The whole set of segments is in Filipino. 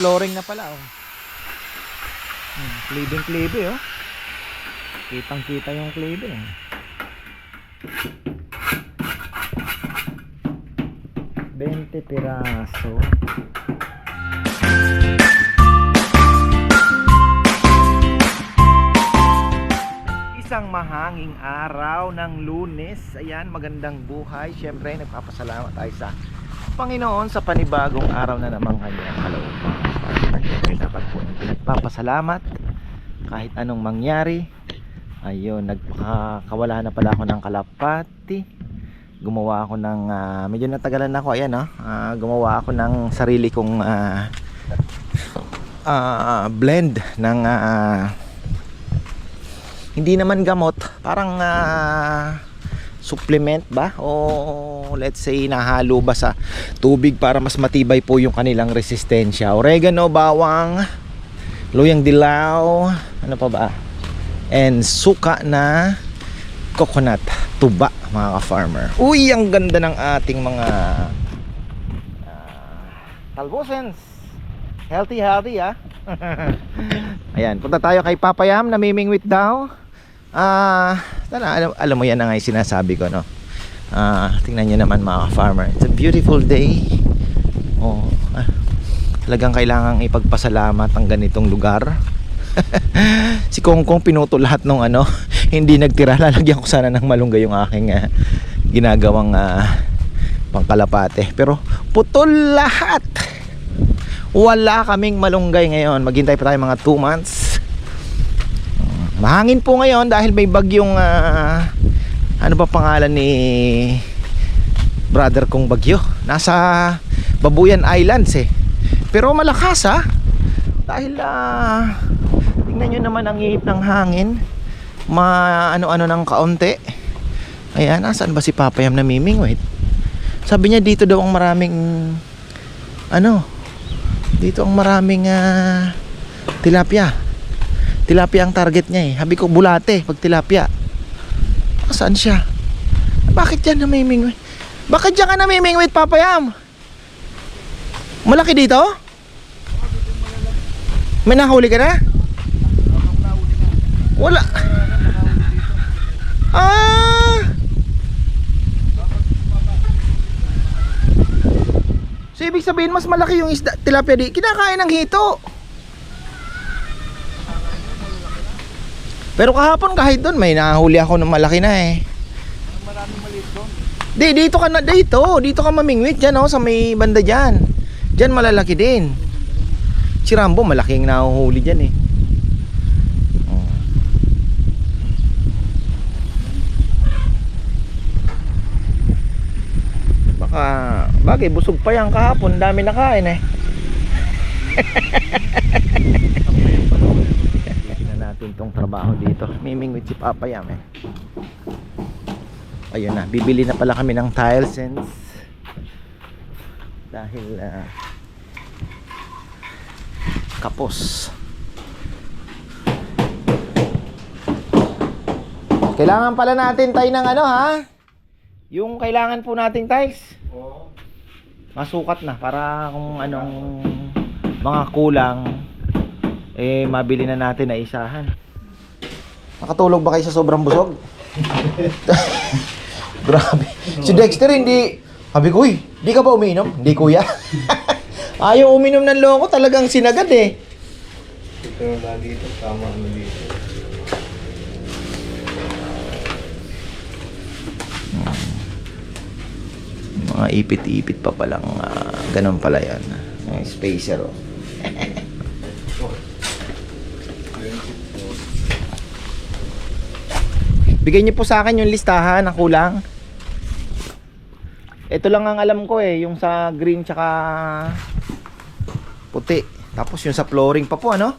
Flooring na pala oh. Hmm, klibing klibe oh. Kitang kita yung klibe eh. Bente piraso. Isang mahanging araw ng lunes. Ayan, magandang buhay. Siyempre, nagpapasalamat tayo sa Panginoon sa panibagong araw na naman kanyang kalooban. Siyempre, dapat po pinagpapasalamat kahit anong mangyari. Ayun, nagkawala na pala ako ng kalapati. Gumawa ako ng, ah, medyo natagalan ako, ayan no? Ah, gumawa ako ng sarili kong ah, ah, blend ng ah, hindi naman gamot, parang ah, supplement ba? O let's say nahalo ba sa tubig para mas matibay po yung kanilang resistensya. Oregano, bawang, luyang dilaw, ano pa ba? And suka na coconut tuba mga ka-farmer. Uy, ang ganda ng ating mga uh, talbosens. Healthy, healthy ah. Ayan, punta tayo kay Papayam, namimingwit daw. Ah, tana, alam, alam mo yan na nga yung sinasabi ko, no? Ah, tingnan niyo naman mga farmer. It's a beautiful day. Oh, ah, talagang kailangang ipagpasalamat ang ganitong lugar. si Kongkong pinuto lahat ng ano, hindi nagtira. Lalagyan ko sana ng malunggay yung aking ah, ginagawang ah, pangkalapate. Pero putol lahat. Wala kaming malunggay ngayon. Maghintay pa tayo mga 2 months. Mahangin po ngayon dahil may bagyong ah, ano ba pangalan ni brother kong bagyo. Nasa Babuyan Islands eh. Pero malakas ah. Dahil ah, tingnan nyo naman ang ihip ng hangin. Ma ano-ano ng kaunti. Ayan, nasaan ba si Papayam na miming? Wait. Sabi niya dito daw ang maraming ano, dito ang maraming ah, tilapia. Tilapia ang target niya eh. Habi ko bulate pag tilapia. Saan siya? Bakit yan namimingwit? Bakit diyan ka namimingwit, Papayam? Malaki dito? May nahuli ka na? Wala. Ah! So ibig sabihin mas malaki yung isda, tilapia di. Kinakain ng hito. Pero kahapon kahit doon may nahuli ako ng malaki na eh. Di, dito ka na dito. Dito ka mamingwit diyan oh, sa may banda diyan. Diyan malalaki din. Si Rambo malaking nahuhuli diyan eh. Oh. Baka bagay busog pa yan kahapon, dami nakain eh. Tingnan natin tong trabaho dito. Mimingwit si Papa Yam eh. Ayun na, bibili na pala kami ng tile since dahil ah, kapos. Kailangan pala natin tayo ng ano ha? Yung kailangan po nating tiles. Masukat na para kung anong mga kulang eh mabili na natin na isahan. Nakatulog ba kayo sa sobrang busog? Grabe. Si Dexter hindi sabi ko, uy, di ka ba uminom? Hindi kuya. Ayaw uminom ng loko, talagang sinagad eh. Ito na dito, tama na dito. Mga ipit-ipit pa palang ah, ganun pala yan. Yung spacer oh. Bigay niyo po sa akin yung listahan ng kulang. Ito lang ang alam ko eh, yung sa green tsaka puti. Tapos yung sa flooring pa po ano?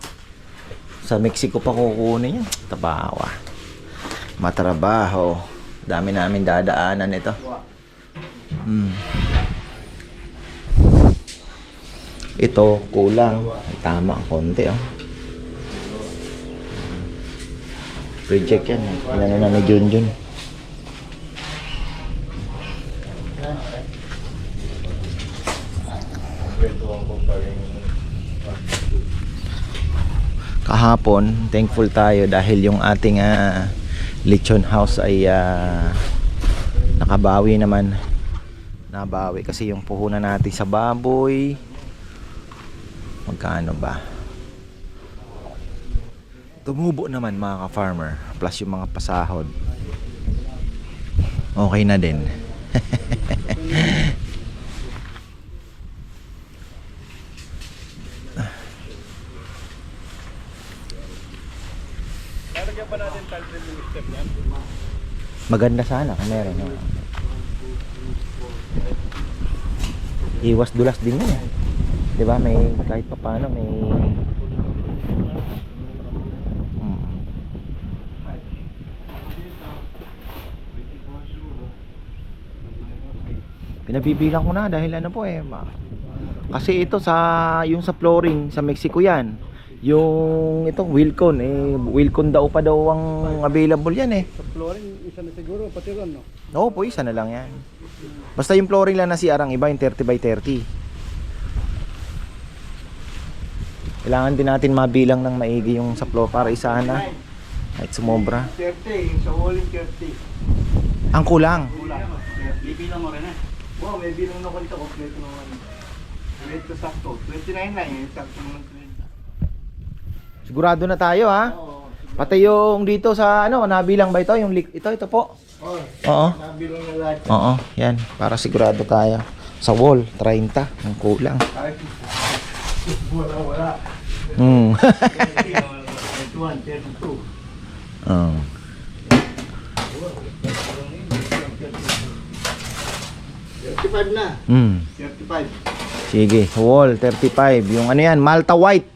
Sa Mexico pa kukunin yun. Tabawa. Matrabaho. Dami namin dadaanan ito. Hmm. Ito kulang. Tama, konti oh. Reject yan. Ano na ni yung kahapon thankful tayo dahil yung ating ah, lechon house ay ah, nakabawi naman. Nabawi kasi yung puhunan natin sa baboy. Magkano ba tumubo naman mga ka-farmer plus yung mga pasahod okay na din maganda sana kung meron no? iwas dulas din yun eh. di ba may kahit pa paano may Pinabibilang ko na dahil ano po eh. ma- Kasi ito sa yung sa flooring sa Mexico 'yan. Yung ito Wilcon eh Wilcon daw pa daw ang available yan eh. Sa flooring, isa na siguro, pati ron, no? Oo po, isa na lang yan. Basta yung flooring lang na si Arang iba, yung 30 by 30. Kailangan din natin mabilang ng maigi yung sa floor para isahan na. Kahit sumobra. 30, sa walling 30. Ang kulang. Kulang. Bibilang mo rin eh. Wow, may bilang na kwenta kompleto naman. Kompleto sakto. 29 lang eh, sakto naman 30. Sigurado na tayo ha. Oo. Pati yung dito sa ano, nabilang ba ito? Yung lik- ito, ito po. Oh, Oo. nabilang na lahat. Oo, yan. Para sigurado tayo. Sa wall, 30. Ang kulang. Kahit wala, wala. Hmm. 31, 32. Oo. Thirty-five na. Hmm. 35. Sige, wall 35. Yung ano yan, Malta white.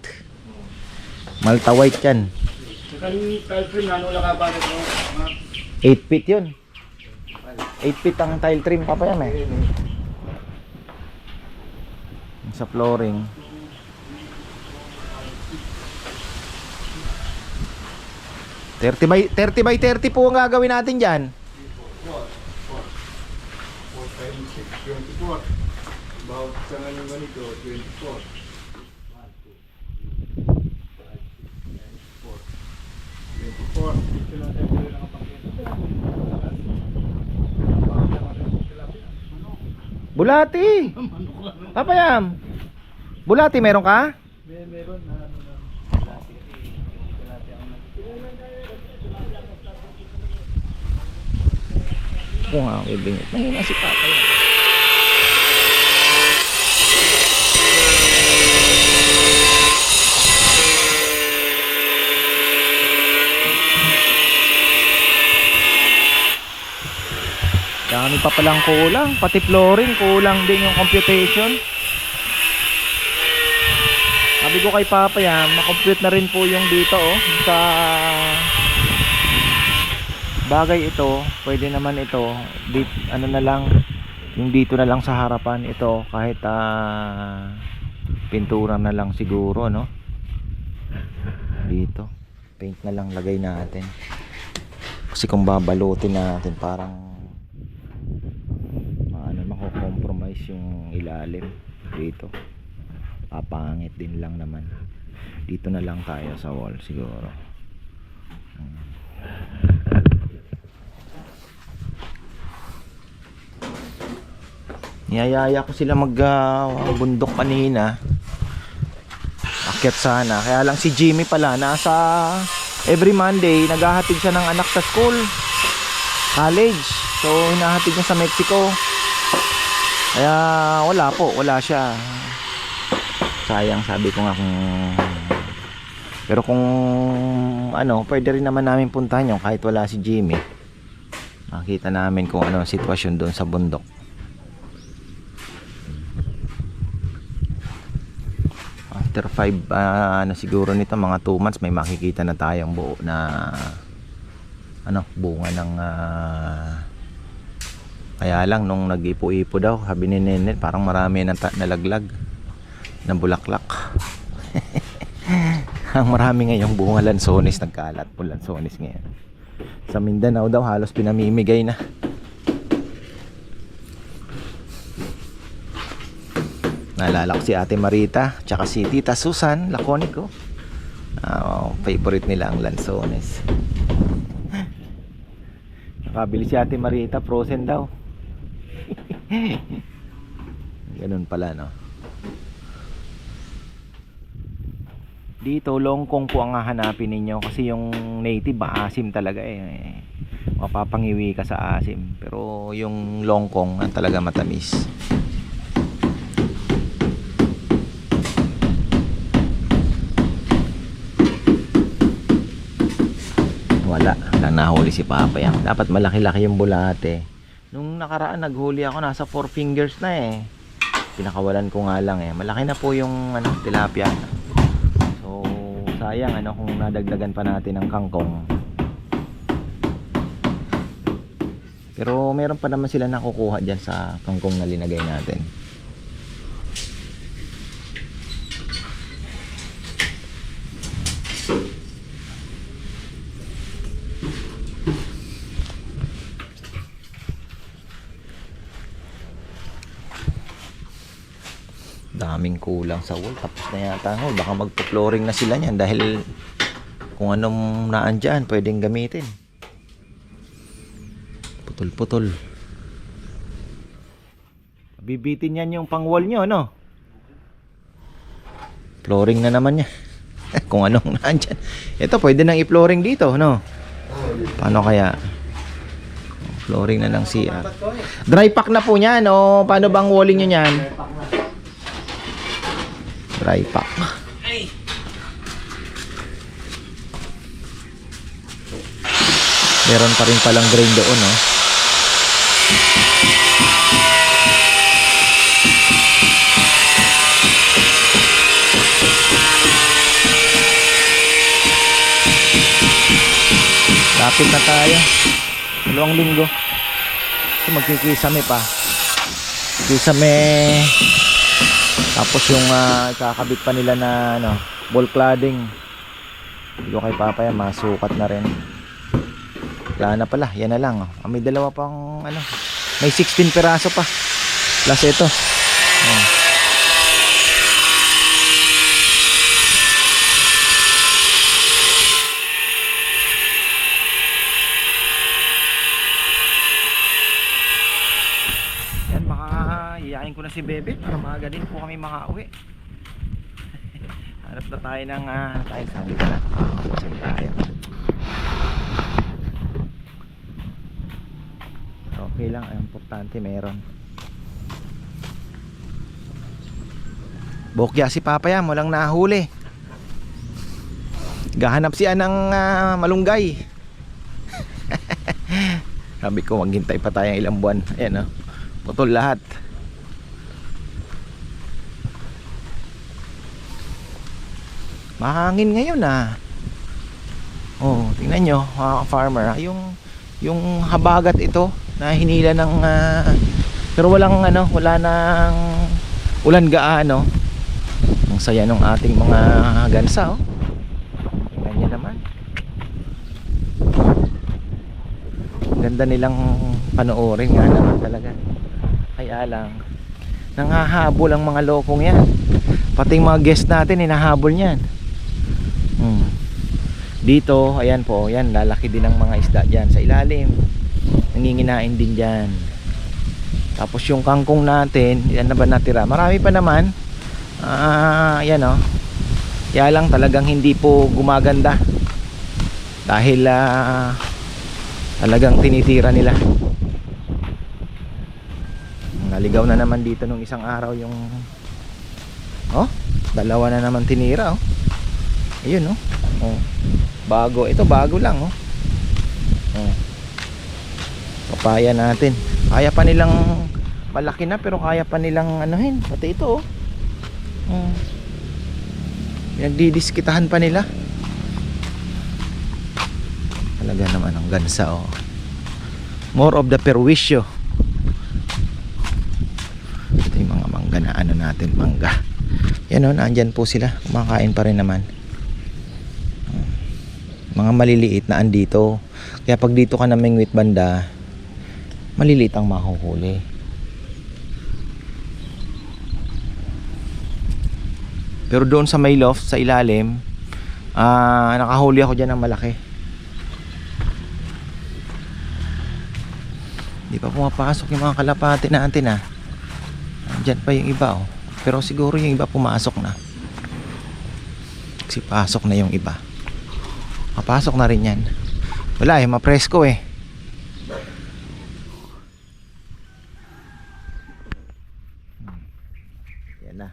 Malta white yan. Saka yung tile trim, ano lang ka ba nito? 8 feet yun. 8 feet ang tile trim pa pa yan eh. Sa flooring. Thirty by, 30 by 30 po ang gagawin natin dyan. 24. Bawat sa nga yung ganito, 24. 24. Dito lang tayo pwede nakapakita. Bulati! Papayam! Bulati meron ka? May meron na Oo nga, bibingit. Mahina si Papa yan. Dami pa palang kulang. Pati flooring, kulang din yung computation. Sabi ko kay Papa yan, makompute na rin po yung dito oh, sa bagay ito, pwede naman ito, dit, ano na lang, yung dito na lang sa harapan ito, kahit ah, pintura na lang siguro, no? Dito, paint na lang lagay natin. Kasi kung babalutin natin, parang ano, mako-compromise yung ilalim dito. Papangit din lang naman. Dito na lang tayo sa wall siguro. Niyayaya ko sila mag bundok kanina. Akyat sana. Kaya lang si Jimmy pala nasa every Monday naghahatid siya ng anak sa school. College. So hinahatid niya sa Mexico. Kaya wala po, wala siya. Sayang sabi ko nga kung pero kung ano, pwede rin naman namin puntahan yung kahit wala si Jimmy. Makita namin kung ano ang sitwasyon doon sa bundok. After 5 na siguro nito mga 2 months may makikita na tayong buo na ano bunga ng ah, kaya lang nung nag-ipo-ipo daw sabi ni Nene parang marami na nalaglag ng bulaklak. Ang marami ngayong bunga lansones nagkalat po lansones ngayon. Sa Mindanao daw halos pinamimigay na Naalala ko si Ate Marita, tsaka si Tita Susan Laconico. Ah, favorite nila ang lansones. Nakabili si Ate Marita, frozen daw. Ganun pala, no? Dito, longkong po ang hahanapin ninyo kasi yung native, maasim talaga eh. Mapapangiwi ka sa asim. Pero yung longkong, ang talaga matamis. Wala, wala nahuli si Papa yan. Dapat malaki-laki yung bulate. Nung nakaraan naghuli ako, nasa 4 fingers na eh. Pinakawalan ko nga lang eh. Malaki na po yung ano, tilapia. So, sayang ano kung nadagdagan pa natin ng kangkong. Pero meron pa naman sila nakukuha dyan sa kangkong na linagay natin. Daming kulang sa wall. Tapos na yata ang baka magpo-flooring na sila niyan dahil kung anong naandyan pwedeng gamitin. Putol putol bibitin yan yung pang wall nyo no? Flooring na naman niya. Kung anong naandyan ito pwede nang i-flooring dito no? Paano kaya? Flooring na ng CR dry pack na po niyan o paano bang walling nyo niyan? dry pack. Meron pa rin palang drain doon, no? Lapit na tayo. Dalawang linggo. So, magkikisame pa. Kisame tapos yung uh, kakabit pa nila na ano, ball cladding. Dito kay Papa yan, masukat na rin. Wala na pala, yan na lang. Oh. Ah, may dalawa pang ano, may 16 peraso pa. Plus ito. Oh. Yan, baka iyakin ko na si Bebe para maaga din po kami makauwi. Hanap na tayo ng uh, tayo sabi ka na. Tayo? Okay lang, ang importante meron. Bokya si Papa yan, walang nahuli. Gahanap siya ng ah, malunggay. Sabi ko, maghintay pa tayo ng ilang buwan. Ayan oh. Putol lahat. Mahangin ngayon ah. Oh, tingnan nyo, mga farmer, ah, yung yung habagat ito na hinila ng ah, pero walang ano, wala nang ulan gaano. Ang saya ng ating mga gansa oh. Tingnan nyo naman. Ganda nilang panoorin nga naman talaga. Kaya lang nanghahabol ang mga lokong yan. Pati mga guest natin hinahabol niyan. Dito, ayan po, yan lalaki din ang mga isda diyan sa ilalim. Nanginginain din diyan. Tapos yung kangkong natin, yan na ba natira? Marami pa naman. Ah, yan oh. Kaya lang talagang hindi po gumaganda. Dahil ah, talagang tinitira nila. Naligaw na naman dito nung isang araw yung Oh, dalawa na naman tinira oh. Ayun oh. oh. Bago, ito bago lang oh. Oh. Papaya natin. Kaya pa nilang malaki na pero kaya pa nilang anuhin. Pati ito oh. Oh. Pinagdidiskitahan pa nila. Talaga naman ang gansa oh. More of the perwisyo. Ito yung mga mangga na ano natin, mangga. Yan o, nandyan po sila. Kumakain pa rin naman. Mga maliliit na andito. Kaya pag dito ka na mingwit banda, maliliit ang mahuhuli. Pero doon sa may loft, sa ilalim, Ah, nakahuli ako dyan ng malaki. Di pa pumapasok yung mga kalapati natin ah. Diyan pa yung iba oh. Pero siguro yung iba pumasok na. Kasi pasok na yung iba. Mapasok na rin yan. Wala eh, mapresko eh. Yan na.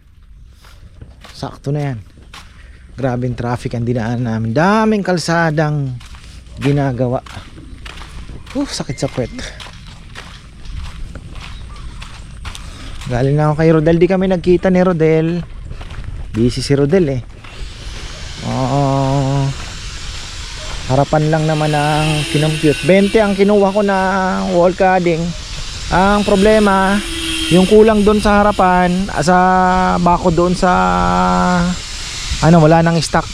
Sakto na yan. Grabing traffic ang dinaan namin. Daming kalsadang ginagawa. Uh, sakit sa puwet. Galing na ako kay Rodel. Di kami nagkita ni Rodel. Busy si Rodel eh. Oo. Harapan lang naman ang kinumpute. 20 ang kinuha ko na wall cladding. Ang problema, yung kulang doon sa harapan, sa bako doon sa ano, wala nang stock.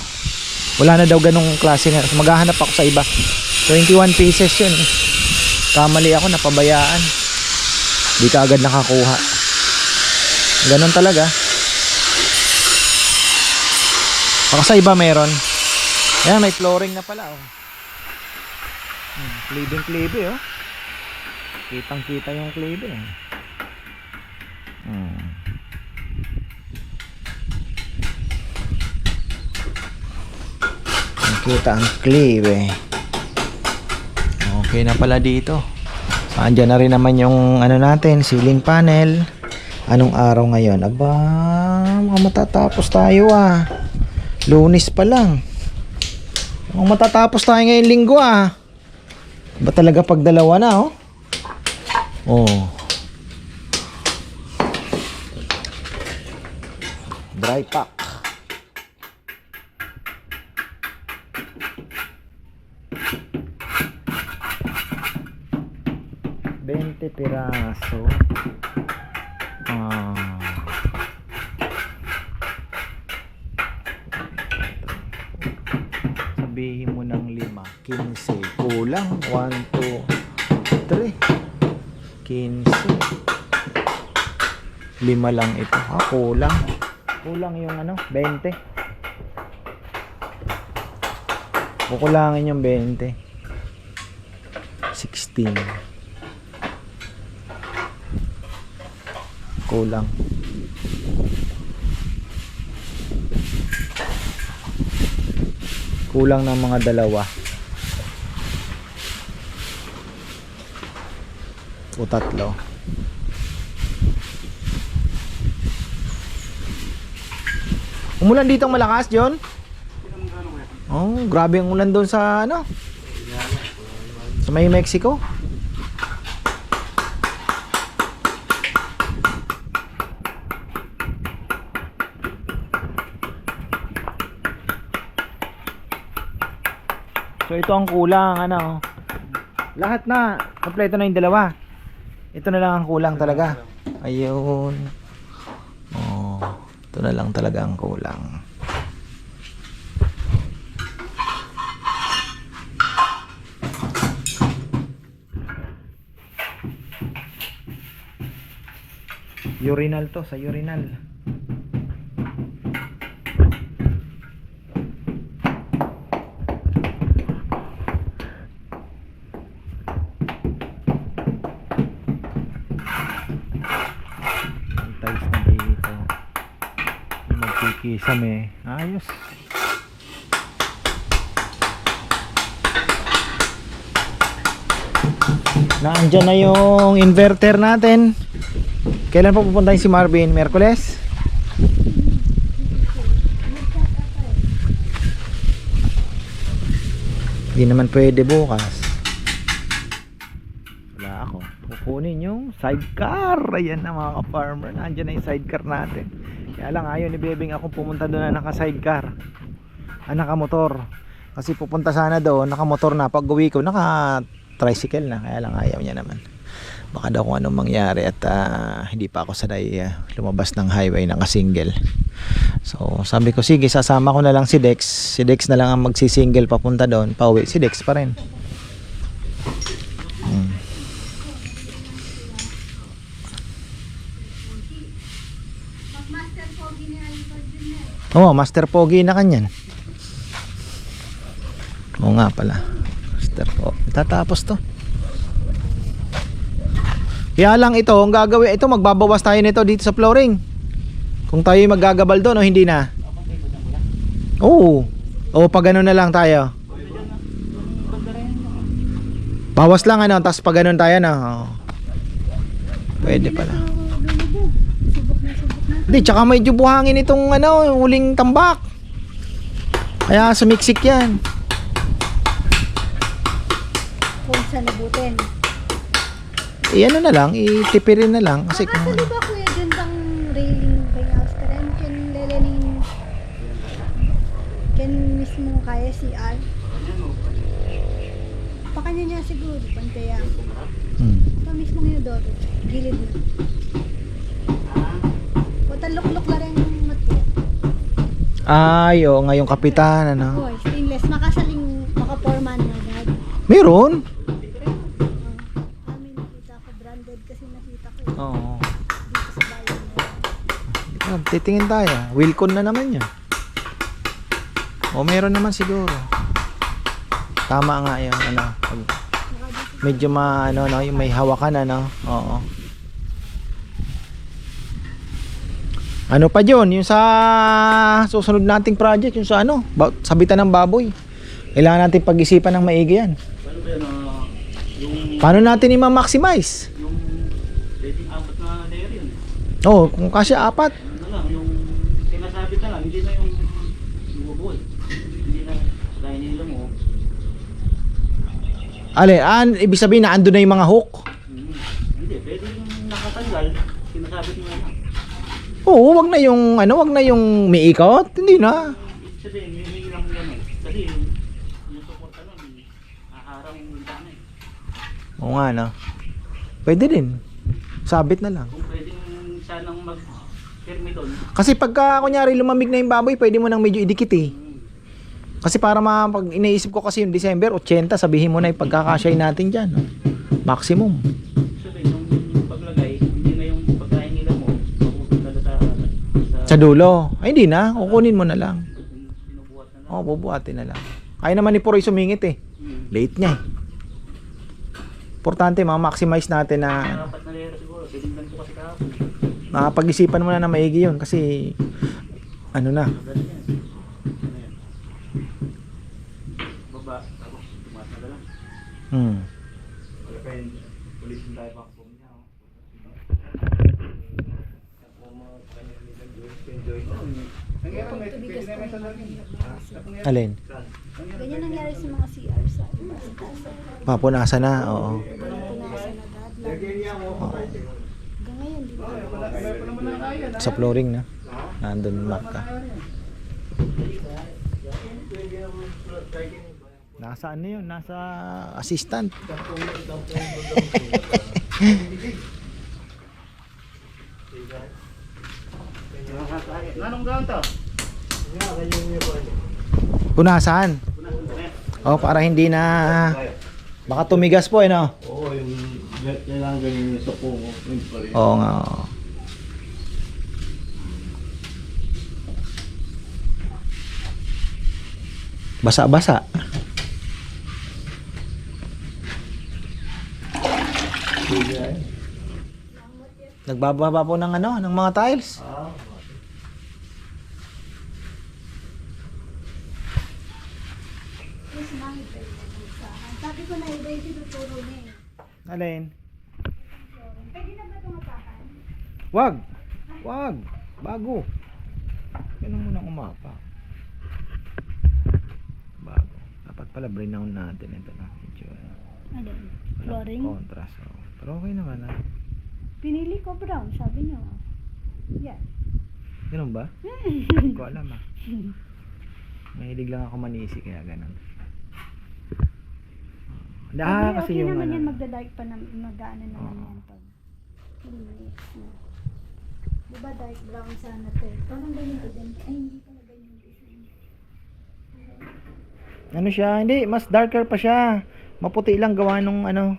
Wala na daw ganong klase nga. So, maghahanap ako sa iba. 21 pieces yun. Kamali ako, napabayaan. Di ka agad nakakuha. Ganon talaga. Baka sa iba meron. Ayan, may flooring na pala oh. Hmm, Klibing klibe oh. Kitang kita yung klibe eh. Hmm. Nakita ang klibe. Okay na pala dito. Andiyan na rin naman yung ano natin, ceiling panel. Anong araw ngayon? Aba, mukhang matatapos tayo ah. Lunis pa lang. Mukhang matatapos tayo ngayong linggo ah. Ba talaga pag dalawa na oh? Oh. Dry pack. Bente piraso. Ah. 15. Kulang. 1, 2, 3. 15. Lima lang ito. Ah, kulang. Kulang yung ano, 20. Kukulangin yung 20. 16. Kulang. Kulang ng mga dalawa. O tatlo. Umulan dito malakas, John? Oh, grabe ang ulan doon sa ano? Sa may Mexico. So ito ang kulang ano. Lahat na, kompleto na yung dalawa. Ito na lang ang kulang talaga. Ayun. Oh, ito na lang talaga ang kulang. Urinal to, sa urinal. Ang tiles na dito. Magkikisame. Ayos. Naandyan na yung inverter natin. Kailan pa pupuntahin si Marvin? Merkules? Hindi naman pwede bukas. Wala ako. Kukunin yung sidecar. Ayan na mga ka-farmer. Nandiyan na yung sidecar natin. Kaya lang ayaw ni Bebing akong pumunta doon na naka-sidecar. Ah, naka-motor. Kasi pupunta sana doon, naka-motor na. Pag uwi ko, naka-tricycle na. Kaya lang ayaw niya naman. Baka daw kung anong mangyari at ah, hindi pa ako sanay ah, lumabas ng highway naka-single. So sabi ko, sige, sasama ko na lang si Dex. Si Dex na lang ang magsisingle papunta doon. Pauwi, si Dex pa rin. Hmm. Oo, Master Pogi na kanyan. Oo nga pala. Master po. Tatapos to. Kaya lang ito, ang gagawin, ito magbabawas tayo nito dito sa flooring. Kung tayo maggagabal doon o hindi na. Oo. O pag ganun na lang tayo. Bawas lang ano, tapos pag ganun tayo na. Oo. Pwede pala. Lulubog. Subok na subok na. Hindi, tsaka medyo buhangin itong ano, huling tambak. Kaya sumiksik yan. Kung sa nabutin. Eh ano na lang, itipirin na lang. Kasi Kasi kung di ba kuya dyan bang railing ka rin? Lelening Ken mismo kaya CR? Pa kanya niya siguro, pantaya. Hmm. Pa mismo yung dodo. Gilid na. O taluklok la rin mati. Ay, oo, ngayong kapitan, ano. Hoy, stainless. Makasaling makaporman na agad. Meron? Oh. Amin nakita ko. Branded kasi nakita ko. eh. Oo. Dito sa bayan na. Oh, titingin tayo. Wilcon na naman yan. O meron naman siguro. Tama nga yun, ano. Medyo ma, ano, no, yung may hawakan, ano. Oo. Ano pa yun? Yung sa susunod nating project, yung sa ano, sabitan ng baboy. Kailangan natin pag-isipan ng maigi yan. Ano ba yan, ah, yung, Paano natin i-maximize? yung pwedeng apat na layer yun. Oo, kung kasi apat. Ano lang, yung sinasabi na lang, hindi na yung lumubol. Hindi na, kaya nila mo, Ale, an, ibig sabihin na ando na yung mga hook. hmm, hindi, pwede yung nakatanggal, sinasabit mo na lang. Oo, wag na yung ano, wag na yung may ikot. Hindi na. Sabihin, may may lang gano'n. Kasi yung, suporta nun, aharang yung dana eh. Oo nga no. Pwede din. Sabit na lang. Kung pwedeng sanang mag-firme doon, Kasi pagka kunyari lumamig na yung baboy, pwede mo nang medyo idikit eh. Kasi para ma pag iniisip ko kasi yung December 80, sabihin mo na yung pagkakasya natin diyan, no? Maximum. Sa dulo. Ay hindi na, kukunin mo na lang. Oo, bubuhatin na lang. Kaya naman ni Puroy sumingit eh. Hmm. Late niya eh. Importante ma-maximize natin na nakapag-isipan mo na na maigi yun kasi ano na. Ganun yan. Ano yan? Baba, tapos tumaas na lang. Hmm. Wala pa yun, ulitin tayo pa po niya. oh. Alin? Ganyan nangyari sa mga CR sa iba sa taas. Papunasa na, oo. Punasan na lahat. Hanggang ngayon, di ba? Sa flooring na. Nandun marka. Nasa ano yun? Nasa assistant. Nanong gawin to? Punasan. Oh, para hindi na baka tumigas po eh no. Oo, yung kailangan ganyan yung pa rin. Oo nga. oo. Basa-basa. Nagbababa po ng ano, ng mga tiles. Ah, Yes, ma'am. Sabi ko na iba yung tinuturo niya eh. Alin? Pwede na ba tumapakan? Wag. Wag. Bago. Yan ang munang umapa. Bago. Dapat pala brinown natin ito na. Medyo ano. Flooring? Contrast. Oh. Pero okay naman ah. Pinili ko brown, sabi niyo. Yan. Ganun ba? Hindi ko alam ah. Mahilig lang ako manisi kaya ganun. Ah, okay, kasi okay yung naman ano. yan, magda-dark pa na, mag-ano naman Oo. yan pag mix na. Diba dark brown sana to eh. Parang ganyan to din. Ay, hindi pala ganyan design. Ano siya? Hindi, mas darker pa siya. Maputi lang gawa nung ano.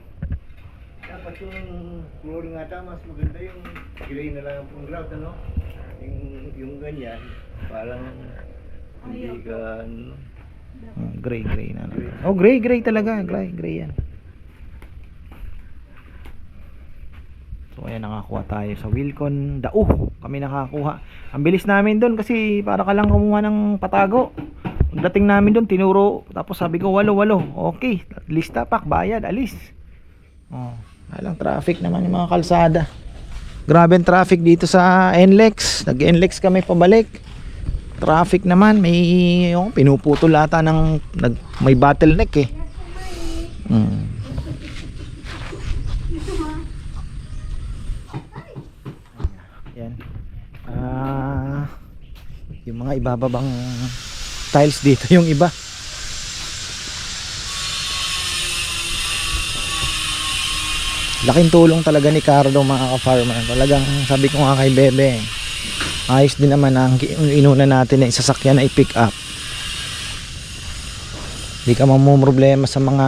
Dapat yung flooring ata, mas maganda yung gray na lang ang grout, ano? Yung, yung ganyan, parang hindi ka, ano, Hmm, gray, gray na. Oh, gray, gray talaga. Gray, gray yan. So, ayan, nakakuha tayo sa Wilcon Dao. Kami nakakuha. Ang bilis namin doon kasi para ka lang kumuha ng patago. Pagdating namin doon, tinuro. Tapos sabi ko, walo, walo. Okay, lista pak, bayad, alis. Oh, walang traffic naman yung mga kalsada. Grabe ang traffic dito sa NLEX. Nag-NLEX kami pabalik. Traffic naman, may yung pinuputol ata ng nag, may bottleneck eh. Mm. Yan. Ah, yung mga ibababang tiles dito yung iba. Laking tulong talaga ni Carlo mga ka-farmer. Talagang sabi ko nga kay Bebe, ayos din naman ang inuna natin na isasakyan na i-pick up. Hindi ka problema sa mga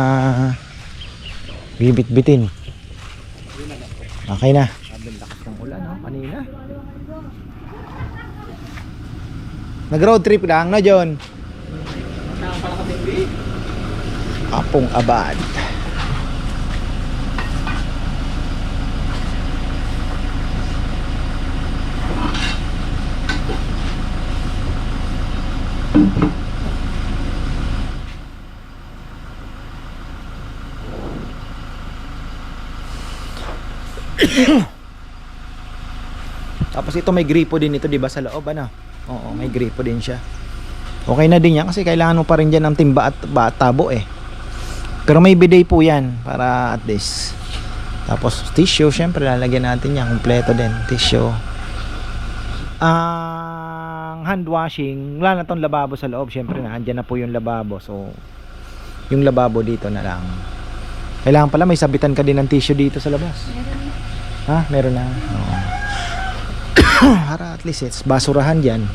bibit-bitin. Okay na. Kanina. Nag-road trip lang na John. Apong Abad. Tapos ito may gripo din ito, 'di ba sa loob ano? Oo, may gripo din siya. Okay na din yan kasi kailangan mo pa rin diyan ng timba at batabo eh. Pero may bidet po 'yan para at least. Tapos tissue, syempre lalagyan natin 'yan kumpleto din, tissue. Ang hand washing, wala na tong lababo sa loob, syempre na andyan na po yung lababo. So yung lababo dito na lang. Kailangan pala may sabitan ka din ng tissue dito sa labas. Meron na. Ha? Meron na. Oo. Para at least it's basurahan dyan.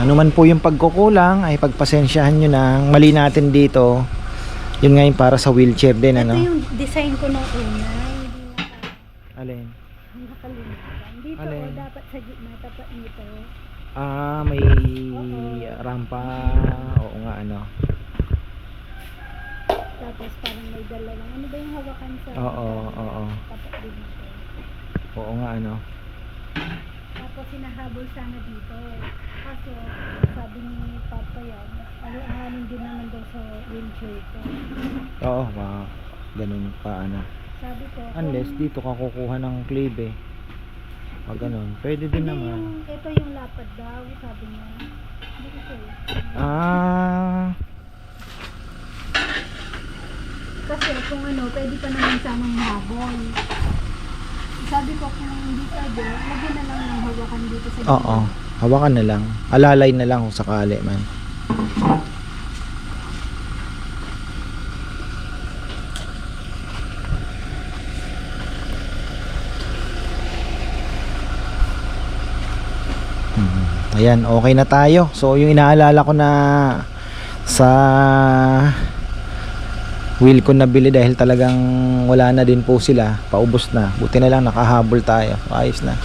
Ano man po yung pagkukulang ay pagpasensyahan nyo na mali natin dito. Yun nga yung para sa wheelchair din Ito ano. yung design ko nung una. Alin? Dito Alin? o dapat sa gitna, tapat nito. Ah, may rampa. Oo nga ano. Tapos parang may dala lang. Ano ba yung hawakan sa Oo, oo. tapat din. Oo nga ano. Tapos sinahabol sana dito. Kaso, sabi ni Papa yan, alihanin din naman daw sa wheelchair ko. Oo, ma ganun pa ano. Sabi ko, Unless kung- dito ka kukuha ng clip eh. Pag ganun, pwede din Hindi, naman. Yung, ito yung lapad daw, sabi niya. Hindi ko sure. Ah, Kasi kung ano, pwede pa naman sanang habol. Sabi ko kung hindi pwede, lagyan na lang ng hawakan dito sa oo. Hawakan na lang. Alalay na lang kung sakali man. Ayan, okay na tayo. So, yung inaalala ko na sa wheel ko nabili dahil talagang wala na din po sila. Paubos na. Buti na lang nakahabol tayo. Ayos na.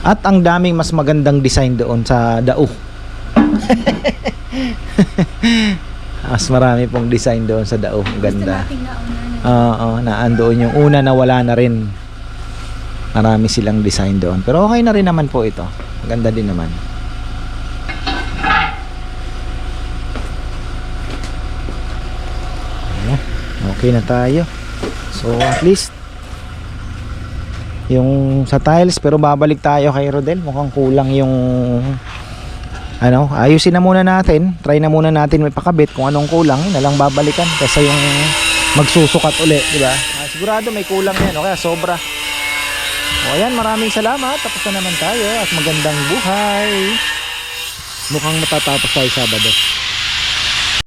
At ang daming mas magandang design doon sa Dao. mas marami pong design doon sa Dao. Ganda. Oo, naandoon yung una na wala na rin. Marami silang design doon. Pero okay na rin naman po ito. Ganda din naman. Ayan, Okay na tayo. So at least yung sa tiles pero babalik tayo kay Rodel. Mukhang kulang yung ano ayusin na muna natin. Try na muna natin may pakabit kung anong kulang. Na lang babalikan kasi yung magsusukat uli di ba? Ah, sigurado may kulang yan o kaya sobra. O ayan maraming salamat. Tapos na naman tayo at magandang buhay. Mukhang matatapos tayo Sabado